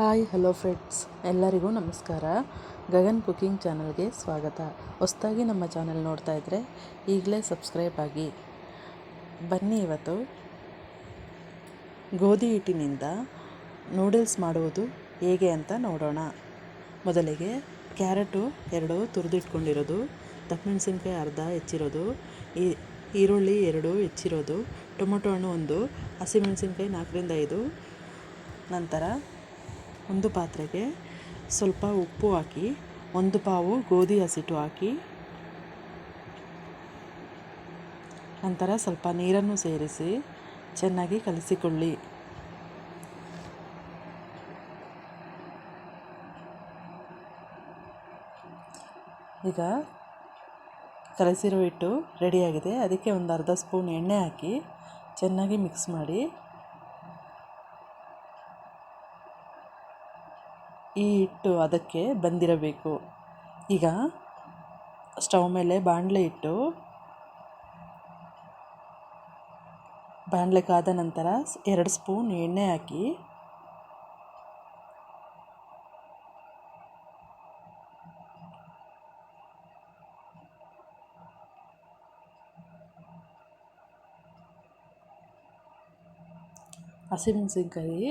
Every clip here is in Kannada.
Hi, hello friends. ಎಲ್ಲರಿಗೂ ನಮಸ್ಕಾರ. ಗಗನ್ ಕುಕಿಂಗ್ ಚಾನಲ್ಗೆ ಸ್ವಾಗತ. ಹೊಸದಾಗಿ ನಮ್ಮ ಚಾನಲ್ ನೋಡ್ತಾ ಇದ್ದರೆ ಈಗಲೇ ಸಬ್ಸ್ಕ್ರೈಬ್ ಆಗಿ. ಬನ್ನಿ ಇವತ್ತು ಗೋಧಿ ಹಿಟ್ಟಿನಿಂದ ನೂಡಲ್ಸ್ ಮಾಡುವುದು ಹೇಗೆ ಅಂತ ನೋಡೋಣ. ಮೊದಲಿಗೆ ಕ್ಯಾರೆಟು ಎರಡು ತುರಿದಿಟ್ಕೊಂಡಿರೋದು ದಪ್ಪಮೆಣಸಿನ್ಕಾಯಿ ಅರ್ಧ ಹೆಚ್ಚಿರೋದು, ಈ ಈರುಳ್ಳಿ ಎರಡು ಹೆಚ್ಚಿರೋದು, ಟೊಮೊಟೊ ಹಣ್ಣು ಒಂದು, ಹಸಿಮೆಣಸಿನ್ಕಾಯಿ ನಾಲ್ಕರಿಂದ ಐದು, ನಂತರ ಒಂದು ಪಾತ್ರೆಗೆ ಸ್ವಲ್ಪ ಉಪ್ಪು ಹಾಕಿ, ಒಂದು ಪಾವು ಗೋಧಿ ಹಸಿಟ್ಟು ಹಾಕಿ, ನಂತರ ಸ್ವಲ್ಪ ನೀರನ್ನು ಸೇರಿಸಿ ಚೆನ್ನಾಗಿ ಕಲಿಸಿಕೊಳ್ಳಿ. ಈಗ ಕಲಸಿರೋ ಹಿಟ್ಟು ರೆಡಿಯಾಗಿದೆ. ಅದಕ್ಕೆ ಒಂದು ಅರ್ಧ ಸ್ಪೂನ್ ಎಣ್ಣೆ ಹಾಕಿ ಚೆನ್ನಾಗಿ ಮಿಕ್ಸ್ ಮಾಡಿ ಈ ಹಿಟ್ಟು ಅದಕ್ಕೆ ಬಂದಿರಬೇಕು. ಈಗ ಸ್ಟವ್ ಮೇಲೆ ಬಾಣಲೆ ಇಟ್ಟು ಬಾಣಲೆ ಕಾದ ನಂತರ ಎರಡು ಸ್ಪೂನ್ ಎಣ್ಣೆ ಹಾಕಿ ಹಸಿಮೆಣಸಿನ್ಕಾಯಿ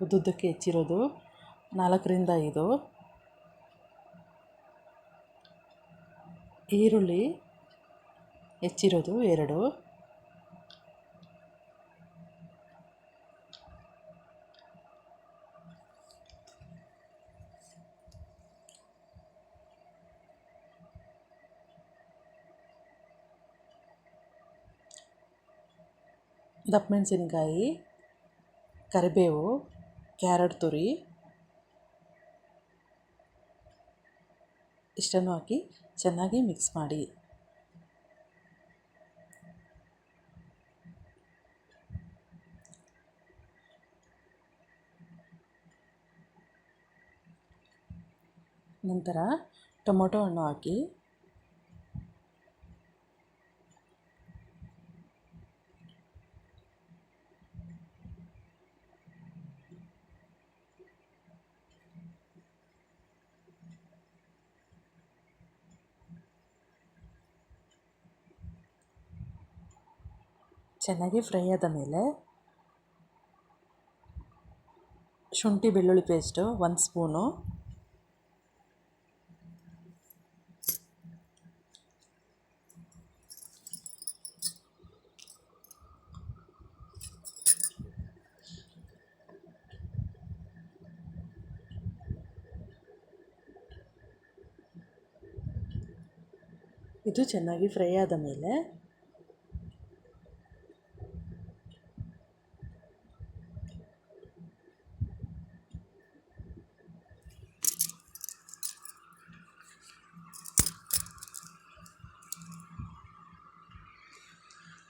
ಉದ್ದುದ್ದಕ್ಕೆ ಹೆಚ್ಚಿರೋದು ನಾಲ್ಕರಿಂದ ಐದು. ಈರುಳ್ಳಿ ಹೆಚ್ಚಿರೋದು ಎರಡು. ದಪ್ಪ ಮೆಣಸಿನಕಾಯಿ ಕರಿಬೇವು ಕ್ಯಾರೆಟ್ ತುರಿ. ಇಷ್ಟನ್ನು ಹಾಕಿ ಚೆನ್ನಾಗಿ ಮಿಕ್ಸ್ ಮಾಡಿ. ನಂತರ ಟೊಮೊಟೊ ಹಣ್ಣು ಹಾಕಿ ಚೆನ್ನಾಗಿ ಫ್ರೈ ಆದ ಮೇಲೆ ಶುಂಠಿ ಬೆಳ್ಳುಳ್ಳಿ ಪೇಸ್ಟು ಒಂದು ಸ್ಪೂನು. ಇದು ಚೆನ್ನಾಗಿ ಫ್ರೈ ಆದ ಮೇಲೆ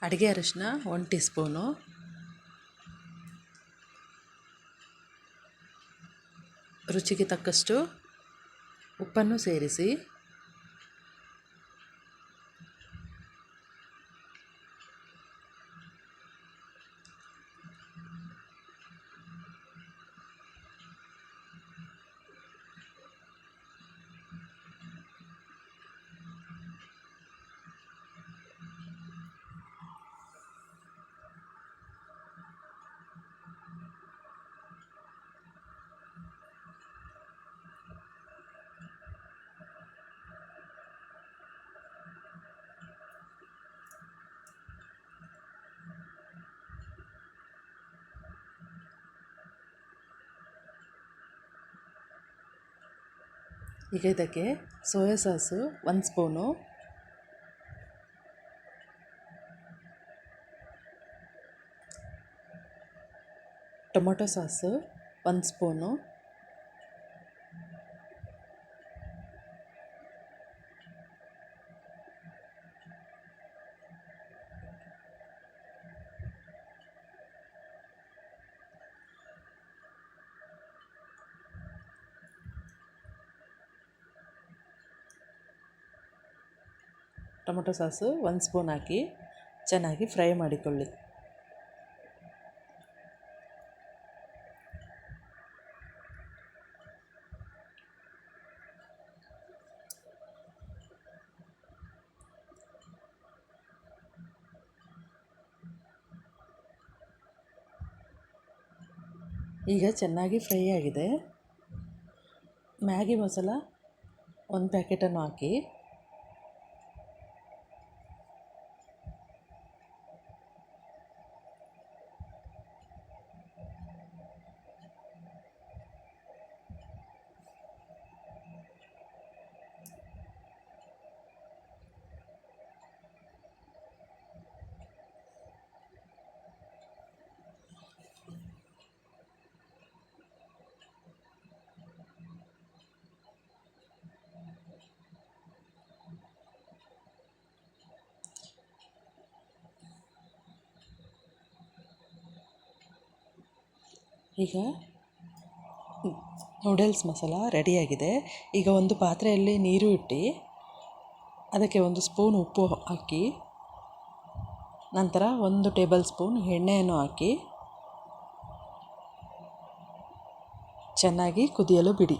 ಅಡುಗೆ ಅರಿಶಿನ ಒನ್ ಟೀ ಸ್ಪೂನು ರುಚಿಗೆ ತಕ್ಕಷ್ಟು ಉಪ್ಪನ್ನು ಸೇರಿಸಿ ಈಗ ಇದಕ್ಕೆ ಸೋಯಾ ಸಾಸು ಒಂದು ಸ್ಪೂನು. ಟೊಮೊಟೊ ಸಾಸು ಒಂದು ಸ್ಪೂನು. ಟೊಮೊಟೊ ಸಾಸು ಒಂದು ಸ್ಪೂನ್ ಹಾಕಿ ಚೆನ್ನಾಗಿ ಫ್ರೈ ಮಾಡಿಕೊಳ್ಳಿ. ಈಗ ಚೆನ್ನಾಗಿ ಫ್ರೈ ಆಗಿದೆ. ಮ್ಯಾಗಿ ಮಸಾಲ ಒಂದು ಪ್ಯಾಕೆಟನ್ನು ಹಾಕಿ ಈಗ ನೂಡಲ್ಸ್ ಮಸಾಲ ರೆಡಿಯಾಗಿದೆ. ಈಗ ಒಂದು ಪಾತ್ರೆಯಲ್ಲಿ ನೀರು ಇಟ್ಟು ಅದಕ್ಕೆ ಒಂದು ಸ್ಪೂನ್ ಉಪ್ಪು ಹಾಕಿ, ನಂತರ ಒಂದು ಟೇಬಲ್ ಸ್ಪೂನ್ ಎಣ್ಣೆಯನ್ನು ಹಾಕಿ ಚೆನ್ನಾಗಿ ಕುದಿಯಲು ಬಿಡಿ.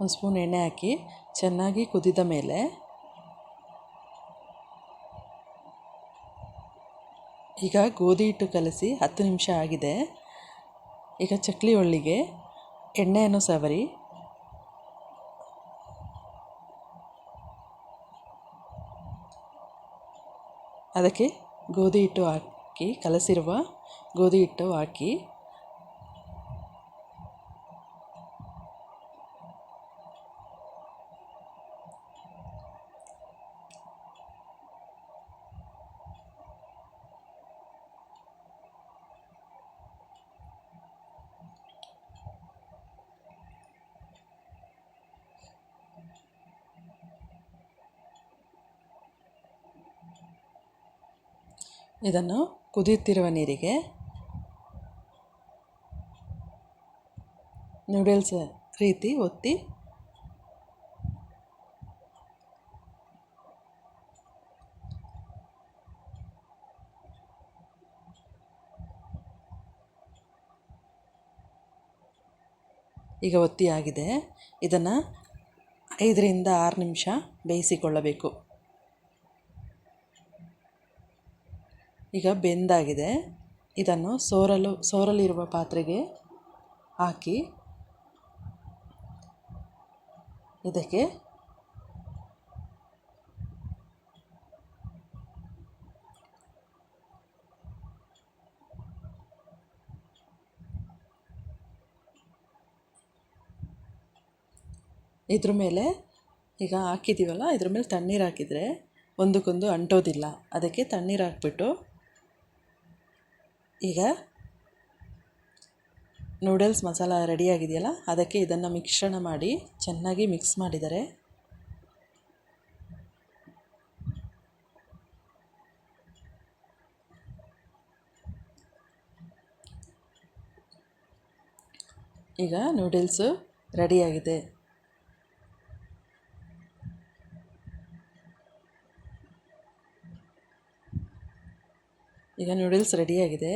ಒಂದು ಸ್ಪೂನ್ ಎಣ್ಣೆ ಹಾಕಿ ಚೆನ್ನಾಗಿ ಕುದಿದ ಮೇಲೆ ಈಗ ಗೋಧಿ ಹಿಟ್ಟು ಕಲಸಿ ಹತ್ತು ನಿಮಿಷ ಆಗಿದೆ. ಈಗ ಚಕ್ಲಿ ಒಳ್ಳಿಗೆ ಎಣ್ಣೆಯನ್ನು ಸವರಿ. ಅದಕ್ಕೆ ಗೋಧಿ ಹಿಟ್ಟು ಹಾಕಿ, ಕಲಸಿರುವ ಗೋಧಿ ಹಿಟ್ಟು ಹಾಕಿ ಇದನ್ನು ಕುದಿಯುತ್ತಿರುವ ನೀರಿಗೆ ನೂಡಲ್ಸ್ ರೀತಿ ಒತ್ತಿ ಈಗ ಒತ್ತಿ ಆಗಿದೆ ಇದನ್ನು ಐದರಿಂದ ಆರು ನಿಮಿಷ ಬೇಯಿಸಿಕೊಳ್ಳಬೇಕು. ಈಗ ಬೆಂದಾಗಿದೆ. ಇದನ್ನು ಸೋರಲು, ಸೋರಲಿರುವ ಪಾತ್ರೆಗೆ ಹಾಕಿ ಇದಕ್ಕೆ ಇದ್ರ ಮೇಲೆ ಈಗ ಹಾಕಿದ್ದೀವಲ್ಲ, ಇದ್ರ ಮೇಲೆ ತಣ್ಣೀರು ಹಾಕಿದರೆ ಒಂದಕ್ಕೊಂದು ಅಂಟೋದಿಲ್ಲ. ಅದಕ್ಕೆ ತಣ್ಣೀರು ಹಾಕ್ಬಿಟ್ಟು ಈಗ ನೂಡಲ್ಸ್ ಮಸಾಲ ರೆಡಿಯಾಗಿದೆಯಲ್ಲ ಅದಕ್ಕೆ ಇದನ್ನು ಮಿಶ್ರಣ ಮಾಡಿ ಚೆನ್ನಾಗಿ ಮಿಕ್ಸ್ ಮಾಡಿದರೆ ಈಗ ನೂಡಲ್ಸು ರೆಡಿಯಾಗಿದೆ ಈಗ ನೂಡಲ್ಸ್ ರೆಡಿಯಾಗಿದೆ